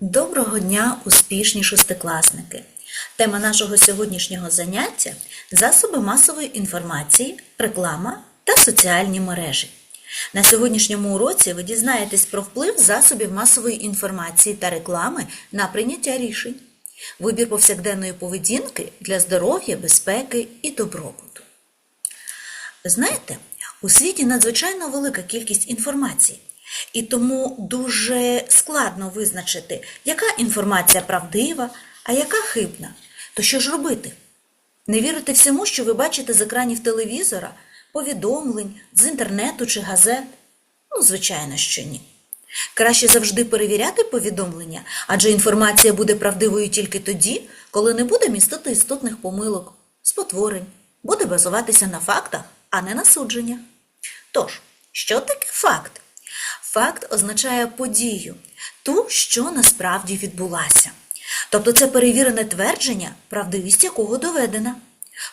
Доброго дня, успішні шестикласники! Тема нашого сьогоднішнього заняття засоби масової інформації, реклама та соціальні мережі. На сьогоднішньому уроці ви дізнаєтесь про вплив засобів масової інформації та реклами на прийняття рішень, вибір повсякденної поведінки для здоров'я, безпеки і добробуту. Знаєте, у світі надзвичайно велика кількість інформації, і тому дуже складно визначити, яка інформація правдива, а яка хибна. То що ж робити? Не вірити всьому, що ви бачите з екранів телевізора, повідомлень, з інтернету чи газет? Ну, звичайно, що ні. Краще завжди перевіряти повідомлення, адже інформація буде правдивою тільки тоді, коли не буде містити істотних помилок, спотворень, буде базуватися на фактах, а не на судженнях. Тож, що таке факт? Факт означає подію, ту, що насправді відбулася. Тобто це перевірене твердження, правдивість якого доведена.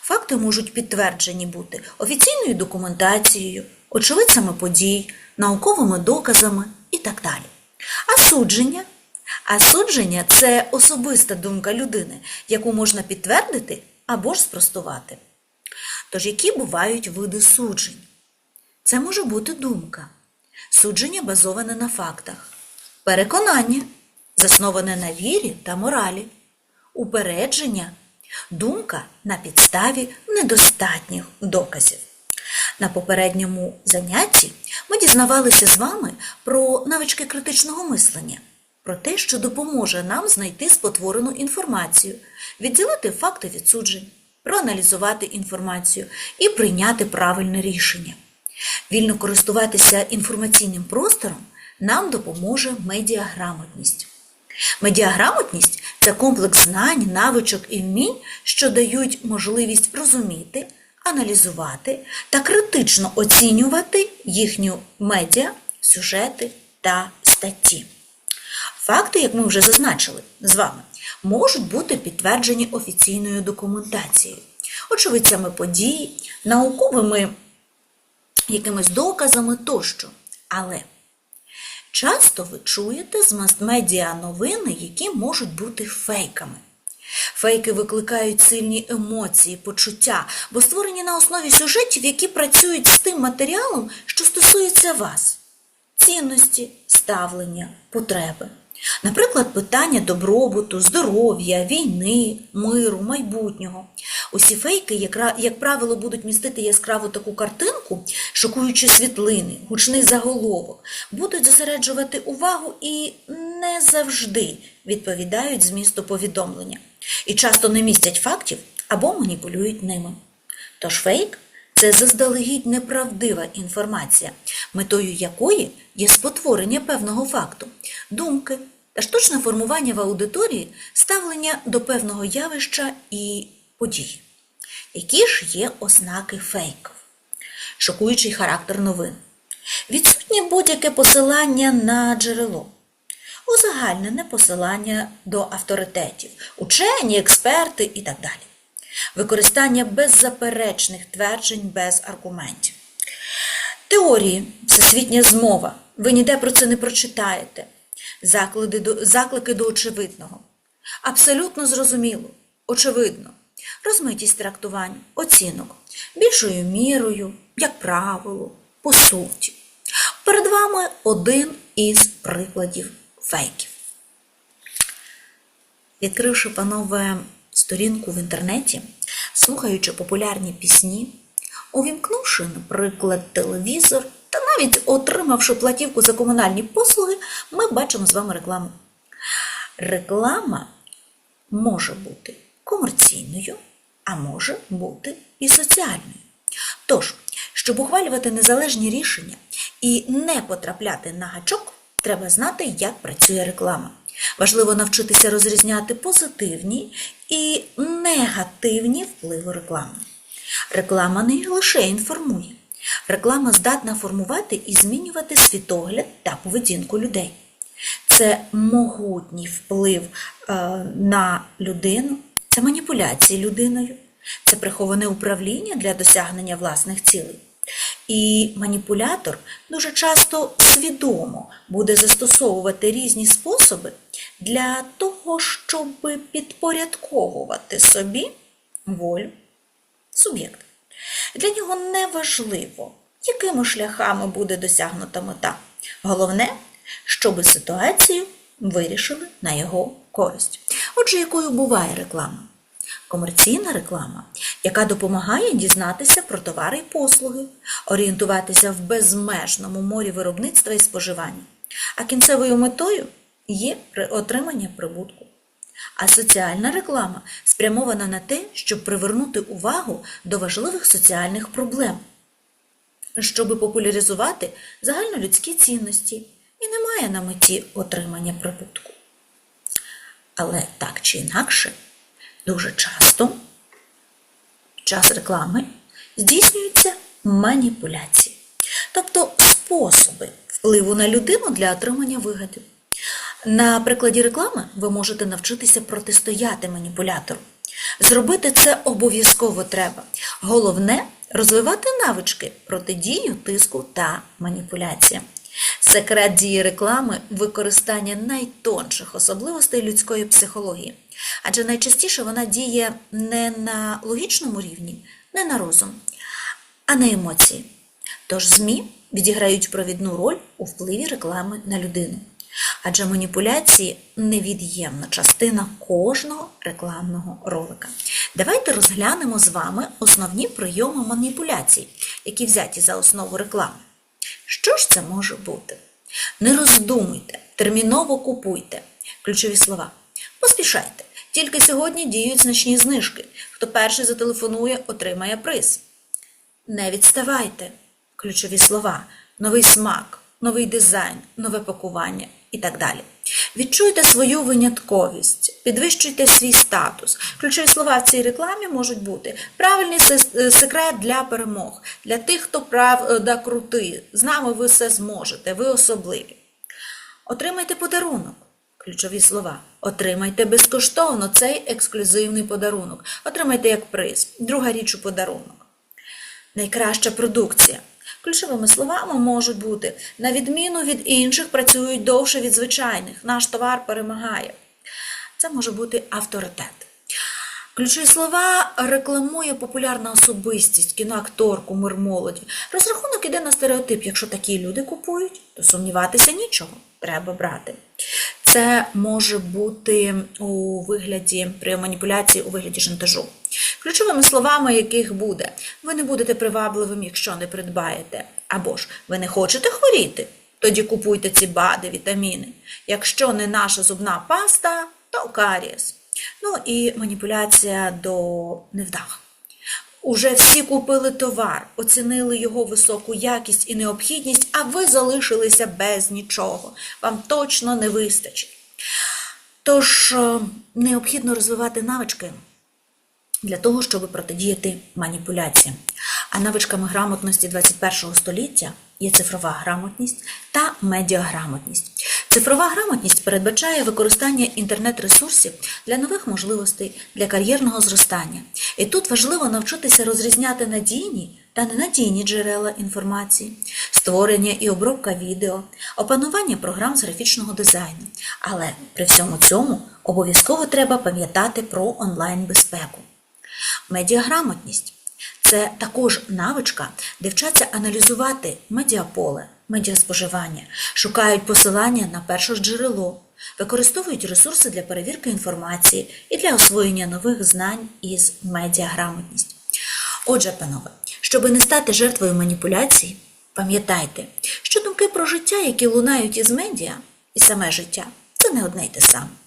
Факти можуть підтверджені бути офіційною документацією, очевидцями подій, науковими доказами і так далі. А судження? А судження це особиста думка людини, яку можна підтвердити або ж спростувати. Тож, які бувають види суджень? Це може бути думка. Судження базоване на фактах, переконання, засноване на вірі та моралі, упередження, думка на підставі недостатніх доказів. На попередньому занятті ми дізнавалися з вами про навички критичного мислення, про те, що допоможе нам знайти спотворену інформацію, відділити факти від суджень, проаналізувати інформацію і прийняти правильне рішення. Вільно користуватися інформаційним простором нам допоможе медіаграмотність. Медіаграмотність це комплекс знань, навичок і вмінь, що дають можливість розуміти, аналізувати та критично оцінювати їхню медіа, сюжети та статті. Факти, як ми вже зазначили з вами, можуть бути підтверджені офіційною документацією, очевидцями подій, науковими якимись доказами тощо. Але часто ви чуєте з мас-медіа новини, які можуть бути фейками. Фейки викликають сильні емоції, почуття, бо створені на основі сюжетів, які працюють з тим матеріалом, що стосується вас. Цінності, ставлення, потреби. Наприклад, питання добробуту, здоров'я, війни, миру, майбутнього. Усі фейки, як, правило, будуть містити яскраву таку картинку, шокуючи світлини, гучний заголовок, будуть зосереджувати увагу і не завжди відповідають змісту повідомлення. І часто не містять фактів або маніпулюють ними. Тож фейк це заздалегідь неправдива інформація, метою якої є спотворення певного факту, думки та штучне формування в аудиторії ставлення до певного явища і подій. Які ж є ознаки фейків? Шокуючий характер новин. Відсутнє будь-яке посилання на джерело. Узагальнене посилання до авторитетів, учені, експерти і так далі. Використання беззаперечних тверджень без аргументів. Теорії, всесвітня змова. Ви ніде про це не прочитаєте. Заклади до, заклики до очевидного. Абсолютно зрозуміло, очевидно. Розмитість трактувань, оцінок, більшою мірою, як правило, по суті. Перед вами один із прикладів фейків. Відкривши, панове, сторінку в інтернеті, слухаючи популярні пісні, увімкнувши, наприклад, телевізор та навіть отримавши платівку за комунальні послуги, ми бачимо з вами рекламу. Реклама може бути комерційною, а може бути і соціальною. Тож, щоб ухвалювати незалежні рішення і не потрапляти на гачок, треба знати, як працює реклама. Важливо навчитися розрізняти позитивні і негативні впливи реклами. Реклама не лише інформує. Реклама здатна формувати і змінювати світогляд та поведінку людей. Це могутній вплив е, на людину, це маніпуляції людиною, це приховане управління для досягнення власних цілей. І маніпулятор дуже часто свідомо буде застосовувати різні способи для того, щоб підпорядковувати собі волю суб'єкта. Для нього не важливо, якими шляхами буде досягнута мета. Головне, щоб ситуацію вирішили на його користь. Отже, якою буває реклама? Комерційна реклама, яка допомагає дізнатися про товари і послуги, орієнтуватися в безмежному морі виробництва і споживання. А кінцевою метою є отримання прибутку. А соціальна реклама спрямована на те, щоб привернути увагу до важливих соціальних проблем, щоб популяризувати загальнолюдські цінності і не має на меті отримання прибутку. Але так чи інакше, дуже часто під час реклами здійснюються маніпуляції, тобто способи впливу на людину для отримання вигоди. На прикладі реклами ви можете навчитися протистояти маніпулятору. Зробити це обов'язково треба. Головне розвивати навички протидію тиску та маніпуляціям. Секрет дії реклами використання найтонших особливостей людської психології, адже найчастіше вона діє не на логічному рівні, не на розум, а на емоції. Тож ЗМІ відіграють провідну роль у впливі реклами на людину. Адже маніпуляції невід'ємна частина кожного рекламного ролика. Давайте розглянемо з вами основні прийоми маніпуляцій, які взяті за основу реклами. Що ж це може бути? Не роздумуйте, терміново купуйте. Ключові слова. Поспішайте. Тільки сьогодні діють значні знижки. Хто перший зателефонує, отримає приз. Не відставайте. Ключові слова, новий смак, новий дизайн, нове пакування і так далі. Відчуйте свою винятковість, підвищуйте свій статус. Ключові слова в цій рекламі можуть бути правильний секрет для перемог, для тих, хто правда крутий. З нами ви все зможете, ви особливі. Отримайте подарунок. Ключові слова. Отримайте безкоштовно цей ексклюзивний подарунок. Отримайте як приз. Друга річ у подарунок. Найкраща продукція. Ключовими словами можуть бути на відміну від інших, працюють довше від звичайних. Наш товар перемагає. Це може бути авторитет. Ключові слова рекламує популярна особистість, кіноактор, кумир молоді. Розрахунок іде на стереотип. Якщо такі люди купують, то сумніватися нічого. Треба брати. Це може бути у вигляді при маніпуляції у вигляді шантажу. Ключовими словами, яких буде: ви не будете привабливим, якщо не придбаєте. Або ж ви не хочете хворіти, тоді купуйте ці БАДи, вітаміни. Якщо не наша зубна паста, то карієс. Ну і маніпуляція до невдах. Уже всі купили товар, оцінили його високу якість і необхідність, а ви залишилися без нічого. Вам точно не вистачить. Тож е, необхідно розвивати навички для того, щоб протидіяти маніпуляціям. А навичками грамотності 21 століття є цифрова грамотність та медіаграмотність. Цифрова грамотність передбачає використання інтернет-ресурсів для нових можливостей, для кар'єрного зростання. І тут важливо навчитися розрізняти надійні та ненадійні джерела інформації, створення і обробка відео, опанування програм з графічного дизайну. Але при всьому цьому обов'язково треба пам'ятати про онлайн-безпеку. Медіаграмотність це також навичка, де вчаться аналізувати медіаполе, медіаспоживання, шукають посилання на перше джерело, використовують ресурси для перевірки інформації і для освоєння нових знань із медіаграмотністю. Отже, панове, щоби не стати жертвою маніпуляцій, пам'ятайте, що думки про життя, які лунають із медіа, і саме життя це не одне й те саме.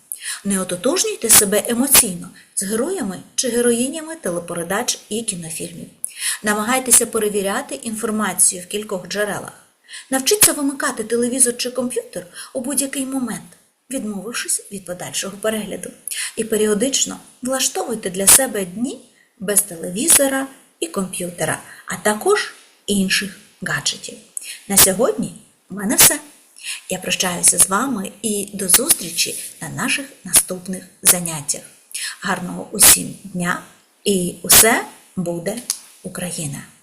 Не ототожнюйте себе емоційно з героями чи героїнями телепередач і кінофільмів. Намагайтеся перевіряти інформацію в кількох джерелах. Навчіться вимикати телевізор чи комп'ютер у будь-який момент, відмовившись від подальшого перегляду. І періодично влаштовуйте для себе дні без телевізора і комп'ютера, а також інших гаджетів. На сьогодні в мене все. Я прощаюся з вами і до зустрічі на наших наступних заняттях. Гарного усім дня і усе буде Україна!